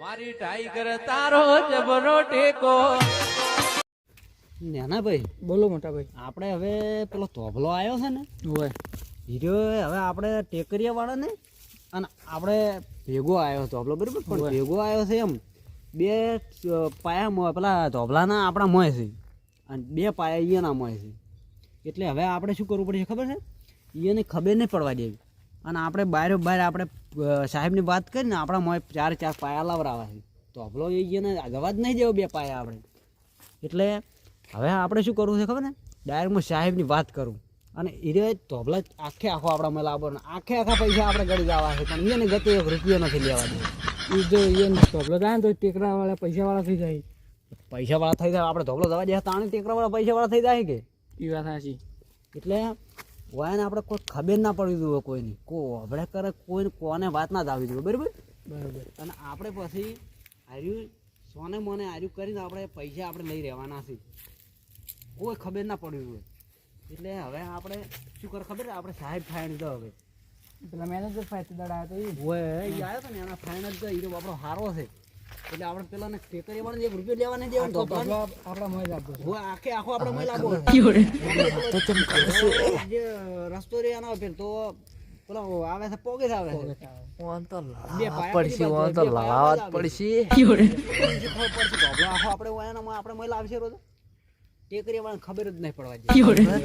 મારી ટાઈગર તારો જબરો ટેકો. નાના ભાઈ બોલો મોટા ભાઈ. આપણે હવે પેલો તોભલો આવ્યો છે ને? હોય. હીરો હવે આપણે ટેકરિયા વાળા ને અને આપણે ભેગો આવ્યો તોબલો બરાબર? પણ ભેગો આવ્યો છે એમ. બે પાયા મોય પેલા તોબલાના આપણા મોય છે. અને બે પાયા ઈયાના મોય છે. એટલે હવે આપણે શું કરવું પડશે ખબર છે? ઈયાને ખબર નહીં પડવા દેવી. અને આપણે બહાર બહાર આપણે સાહેબની વાત કરીને આપણા મોય ચાર ચાર પાયા લાવરાવા છે. તોબલો એ ઈયાને જવા જ નહીં દેવો બે પાયા આપણે. એટલે હવે આપણે શું કરવું છે ખબર ને? ડાયરેક્ટ હું સાહેબની વાત કરું. અને એ તોબલા આખે આખો આપણા મેં લાવો ને આખે આખા પૈસા આપણે ગળી જવા છે. પણ એને ગતિ એક રૂપિયો નથી લેવા દે એ જો એને ધોબલો થાય ને તો ટેકરાવાળા પૈસાવાળા થઈ જાય. પૈસાવાળા થઈ જાય આપણે ધોબલો દવા દે તાણે ટેકરાવાળા પૈસાવાળા પૈસા થઈ જાય કે? એ વાત સાચી. એટલે વાયને આપણે કોઈ ખબર ના પડવી જોઈએ કોઈની. કો આપણે કરે કોઈ કોને વાત ના જ આવી જોઈએ. બરાબર? બરાબર. અને આપણે પછી આર્યું સોને મોને આર્યું કરીને આપણે પૈસા આપણે લઈ રહેવાના છે કોઈ ખબર ના પડવી હોય એટલે હવે આપણે શું કરે ખબર? આપણે સાહેબ ફાઈન તો હવે. પેલા મેનેજર ફાઈટ દડાયો તો એ ઓય એ આવ્યો તો ને એના ફાઈન જ તો હીરો આપણો સારો છે. એટલે આપણે પેલાને ટેકરી વાળાને એક રૂપિયો લેવા નહીં દેવાનો તો તો આપણા મોય લાગો હું આખે આખો આપડે મોય લાગો જે રસ્તો રે આનો પેલ તો પેલો આવે છે પોગે આવે છે. બે પાયા પડશે ઓન તો લાવા જ બાજુ આવે. પડશે. પછી પડશે આખો આપણે ઓય એનામાં આપણે મય લાવશે રોજ ટેકરી ખબર જ નહીં પડવા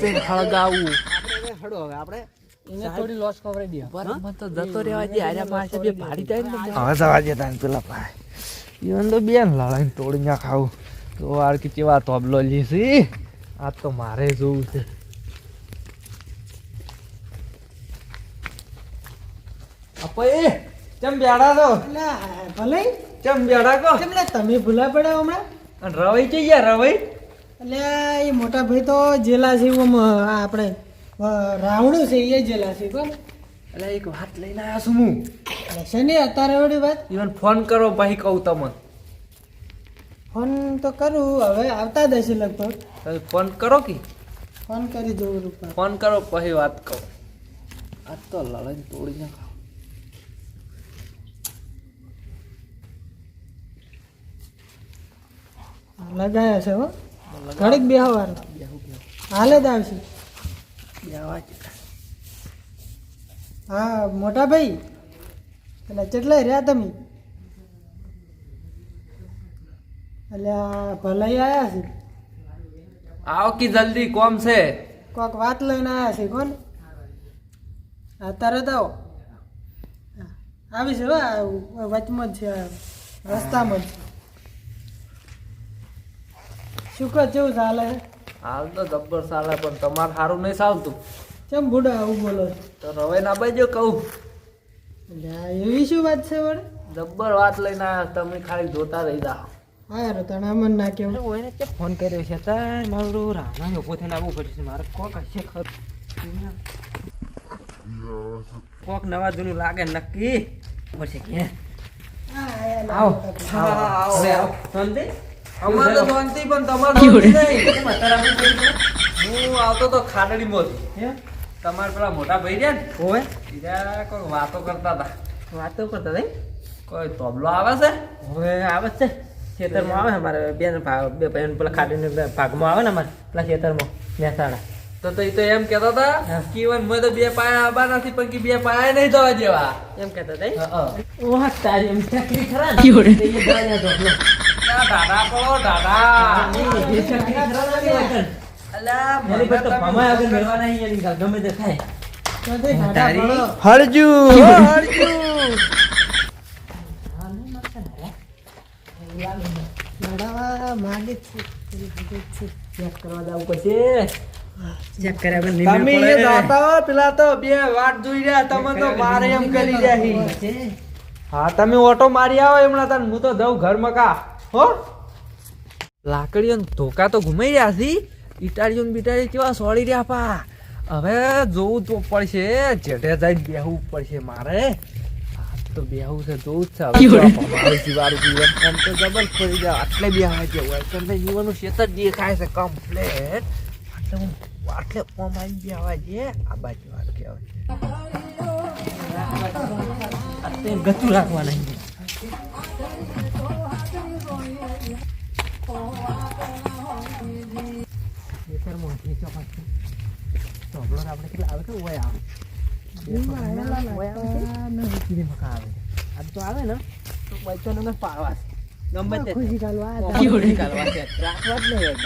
દે હળગાવું આપણે હડો હવે આપણે એને થોડી લોસ કવરાઈ દે. બરાબર તો જતો રહેવા દે. આર્યા પાસે બે ભાડી થાય ને હવે જવા દે તાન પેલા ભાઈ. ઈવન તો બેન લડાઈને તોડી ના ખાવું તો વાર કે કેવા તોબલો લીસી આ તો મારે જોવું છે. અપય ચમ બેડા તો ભલે. ચમ બેડા કો એટલે તમે ભૂલા પડ્યા હમણાં? અને રવાઈ છે યાર રવાઈ? એટલે એ મોટા ભાઈ તો જેલા છે આપણે રાવણું છે એ જેલા છે કોણ એટલે એક વાત લઈને આવ્યા છું હું. શેની અત્યારે એવડી વાત? ઈવન ફોન કરો પછી કહું તમે ફોન તો કરું હવે આવતા હશે લગભગ. ફોન કરો કે? ફોન કરી દઉં રૂપા. ફોન કરો પછી વાત કહું આ તો લડાઈ તોડી ના ખાવ લગાયા છે હો. ઘડીક બે વાર હાલે જ આવશે. હા મોટા ભાઈ? એટલે કેટલાય રહ્યા તમે? એટલે ભલાઈ આવ્યા છે? આવો કે જલ્દી કોમ છે? કોક વાત લઈને આવ્યા છે કોણ? હા તરત આવો. આવી છે વચમાં જ છે રસ્તામાં જ. શું કહો કેવું ચાલે? હાલ તો જબ્બર ચાલે પણ તમારે સારું નહીં ચાલતું. કેમ બુડા આવું બોલો તો રવે ના બાજુ કહું. એવી શું વાત છે વળે? જબ્બર વાત લઈને આવ્યા તમે ખાલી જોતા રહી જાઓ. હા યાર તને અમન ના કેવું. ઓને કે ફોન કર્યો છે? તાર મારું રાણા ઊભો થઈને આવવું પડશે મારે કોક હશે ખર. કોક નવા જૂનું લાગે નક્કી. પડશે કે આવો. આવો. આવો. શાંતિ અમારે તો શાંતિ પણ તમારે હું આવતો તો ખાડડી માંથી હે? તમારા પેલા મોટા ભાઈ રહ્યા ને હોય બીજા કોઈ વાતો કરતા હતા. વાતો કરતા હતા કોઈ તબલો આવે છે? હવે આવે જ છે. ખેતરમાં આવે અમારે બેન ભાગ બે ભાઈ પેલા ખાડીને ભાગમાં આવે ને અમારે પેલા ખેતરમાં મહેસાણા. તો તો એ તો એમ કહેતા હતા. કે મેં તો બે પાયા આબા નથી પણ કે બે પાયા નહીં જવા જેવા. એમ કહેતા હતા. ઓહ તારી એમ ચકરી ખરા દાદા પડો દાદા. હળજુ. ચેક કરવા જવું પડશે. ચેક કર્યા વગર નહીં તમે મેળ એ પડે. દાતા હો, પેલા તો બે વાટ જોઈ રહ્યા તમે તો મારે એમ કરી રહ્યા હા તમે ઓટો મારી આવો એમના તને હું તો દઉં ઘર મકા હો? લાકડીઓ ધોકા તો ઘુમાઈ રહ્યા છી. ઇટાળીઓ બિટાલી કેવા સોળી રહ્યા પા? હવે જોવું તો પડશે જેઠે જઈને બેહવું પડશે મારે. આ તો બેહવું છે જોવું જ છે હવે. જો આ ભમાવી વાળું જીવન આમ તો જબર ફરી જાય આટલે બેહવા જેવું હોય કેમ જીવનનું ક્ષેત્ર દેખાય છે કમ્પ્લેટ આટલે હું આટલે ઓમ આવી બેહવા જે આ બાજુ કહેવાય ગતું રાખવાના આપણે કેટલા આવે કે ઓય આવે ઓય આવે છે ને મકા આવે છે તો આવે ને તો બચ્ચો ને પાડવા ગમે તે ખુશી કાલવા ખુશી કાલવા છે રાખવા જ નહીં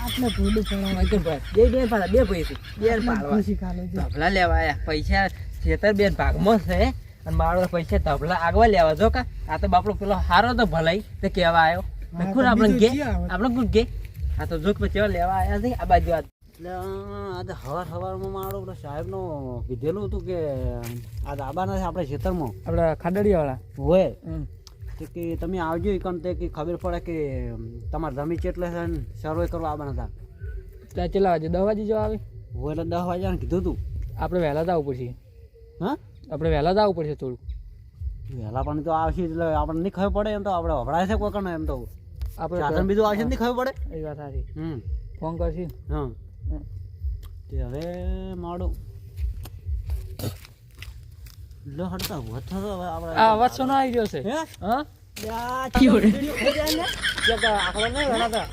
આટલે ભૂલું પડવા બે બે પાડા બે પૈસે બે પાડવા ધબલા લેવા આયા પૈસા ખેતર બેન ભાગમાં છે અને મારો પૈસા ધબલા આગવા લેવા જો કા આ તો બાપડો પેલો હારો તો ભલાઈ તે કેવા આવ્યો કોણ આપણે ગે આપણે કોણ ગે આ તો જોક પછી લેવા આવ્યા છે આ બાજુ એટલે આજે હવાર સવારમાં મારો પેલો સાહેબનો કીધેલું હતું કે આ દાબાના છે આપણે ખેતરમાં. આપણે ખાડડિયાવાળા હોય. કે તમે આવજો એકણ તે કે ખબર પડે કે તમારે જમી કેટલે છે ને સર્વે કરવા આવવાના હતા. ત્યાં ચેલા વાગે? દસ વાગે જવા આવે? હોય એટલે દસ વાગ્યાને કીધું હતું આપણે વહેલા જવું પડશે. હા? આપણે વહેલા જવું પડશે થોડું. વહેલા પણ તો આવશે એટલે આપણને નહીં ખબર પડે એમ તો આપણે વપરાય છે કોઈ એમ તો. આપણે બીજું આવશે નહીં ખબર પડે. એ વાત સાચી. હમ. ફોન કરશી. હા. તે હવે માડું લો હડતા વથો તો આપણે આ અવાજ ના આવી ગયો છે હે હા યા, તો આખલો નહીં વળાતા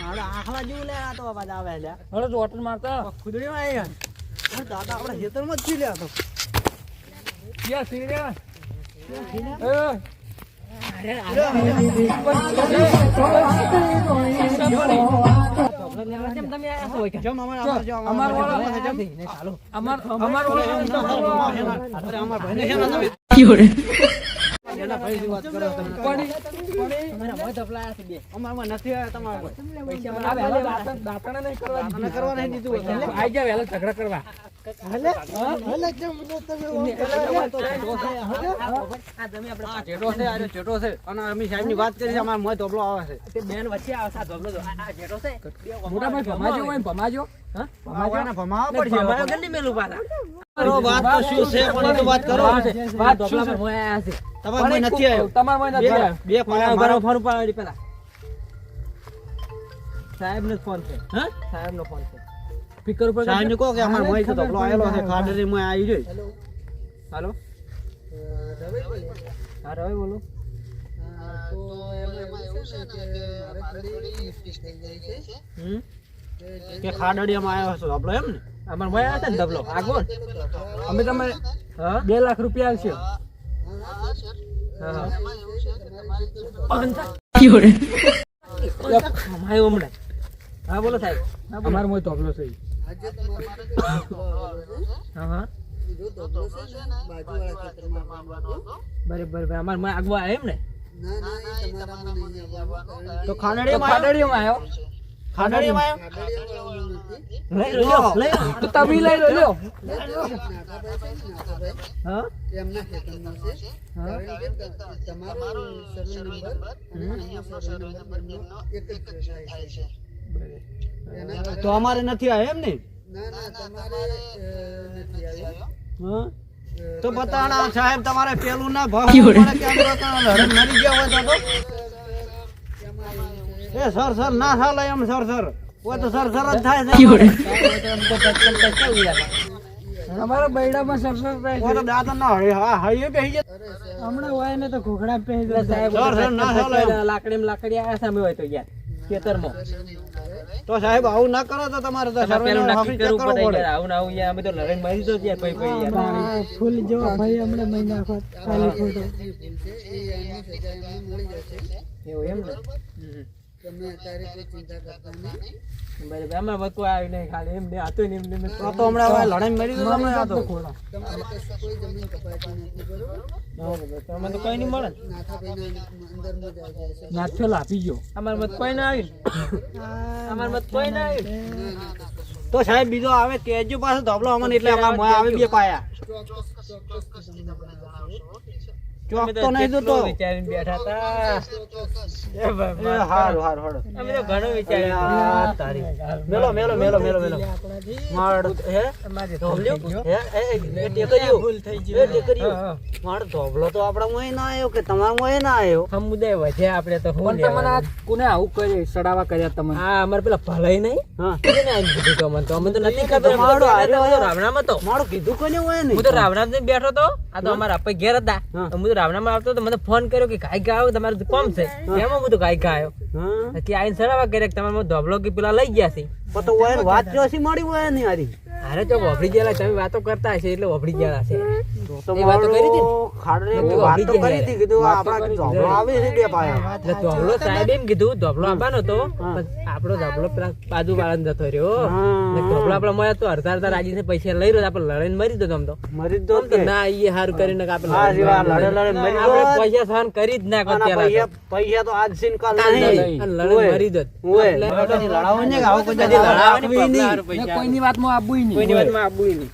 મારે આખલા જેવું લે આ તો અવાજ આવે લે હળો તો ઓટન મારતા ખુદડીમાં આવી ગયા. દાદા આપણે ખેતરમાં જ લે તો. યા. અમાર અમાર અરે અમાર ઝઘડા કરવા છે, આ જેઠો છે. અને અમે સાહેબની વાત કરી છે, આવે હા ભમાવાના ભમાવા પડશે. ભમાયો કે અમાર વાત તો તો વાત કરો છે? મોય. તમારા મોય નથી બે- આવ્યો. બે પાયા ઊભા રહો, મારો. ફોન ઉપાડી પેલા સાહેબ નો ફોન છે કે મારે થોડી ફોન થઈ સ્પીકર ઉપર કહો આવેલો છે આવી જોઈ. હાલો. હા રવિ બોલો. હમ? કે ખાડડિયામાં આવ્યો છો આપણો એમ ને? અમાર ભાઈ આવ્યા ને ધબલો આગળ અમે તમે હા? બે લાખ રૂપિયા આવશે હા હા. અમારે હા બોલો સાહેબ. અમારો મોય તો છે હા હા. બરાબર અમારે મોય આગવા એમ ને? તો તો ખાડડીયામાં આવ્યો? ખાડડીઓમાં આવ્યો? લઈ લો તો તમે લઈ લો લ્યો. હા? તો અમારે નથી આવ્યો એમ ને હા? તો બતાણા સાહેબ તમારે પેલું ના ભાવ મરી ગયા હોય તો તો? એ સર સર ના ચાલે એમ સર સર. હોય તો સર સર જ થાય છે. અમારા બૈડામાં સરસર હોય તો દાંતણ ના હળી હા હળીએ બેસી જાય હમણાં હોય ને તો ઘોઘડા પહેરી સાહેબ સર, સર. લાકડી લાકડી આયા સામે હોય તો યાર ખેતરમાં. તો સાહેબ આવું ના કરો તો તમારે તો સર્વે પેલું નક્કી કરવું પડે આવું ના આવું યાર. અમે તો લડાઈ મરી તો ત્યાં ભાઈ ભાઈ યાર. ફૂલ જો ભાઈ હમણાં મહિના ખાલી ફોટો. એવું એમ ને? બરાબર આમાં બધું આવ્યું નહીં ખાલી એમ ને હતું ને એમ તો તો હમણાં લડાઈ મરી તો તમે આ તો કઈ નહીં મળે ને. લાપી ગયો અમારે મત કોઈ ના આવી અમારે મત કોઈ ના આવી તો સાહેબ બીજો આવે કેજો પાછો ધોબલો અમને એટલે અમારા આવે બે પાયા ચોક અમે તો નહીં જોતો. વિચારીને બેઠા હતા. એ એ હારું હારું હારું. અમે તો ઘણું વિચાર્યું તારી. મેલો મેલો મેલો મેલો મેલો. માર હે? અમારે ધોબલ્યો? ધોબલ્યો? હે? એ એ, એ ટેકરીઓ. એ ટેકરીઓ. હા, હા. ધોબલો તો આપણા મોંએ ના આવ્યો કે તમારા મોંએ ના આવ્યો સમુદાય વધે આપણે તો પણ તમને આ કોને આવું કરી સડાવા કર્યા તમને હા અમારે પેલા ભલાઈ નહીં? હા. એને કીધું તો? મને તો નથી ખબર માડો આર્યો હું તો રાવણામાં મારું કીધું કોને હોય હું તો રાવણા બેઠો તો આ તો અમારા ઘેર હતા. હા. હું રાવણામાં આવતો તો મને ફોન કર્યો કે ગાય ગાયો તમારું કોમ છે. એમાં હું તો ગાય? ગાયો કે આઈને સરાવા કર્યા કે તમારે ધોબલો કે પેલા લઈ ગયા છે. તો વાત જોશી મળી હોય નહીં હારી. અરે તો વફડી ગયેલા તમે વાતો કરતા હશે એટલે વફડી ગયેલા છે. તો કરી હતી વાત તો કરી હતી કીધું આપણા ઝોપડો આવે છે બે પાયા. એટલે ધોબલો સાહેબ એમ કીધું ધોબલો આપવાનો તો આપણો ધોબલો પેલા બાજુ વાળા જતો રહ્યો. હા. આપણે મળ્યા તો અડધા અડધા રાજી પૈસા લઈ રહ્યો આપણે લડાઈને મરી દો તો. મરી દો તો ના એ હારું કરીને આપણે લડે લડે મરી પૈસા સહન કરી જ ના કરતા પૈસા પૈસા તો આજ સીન કાલ નહીં. લડાઈને મરી દો. લડાવો ને આવો કોઈ લડાવવાની પૈસા. કોઈની વાતમાં આપવું નહીં. કોઈની વાતમાં નહીં.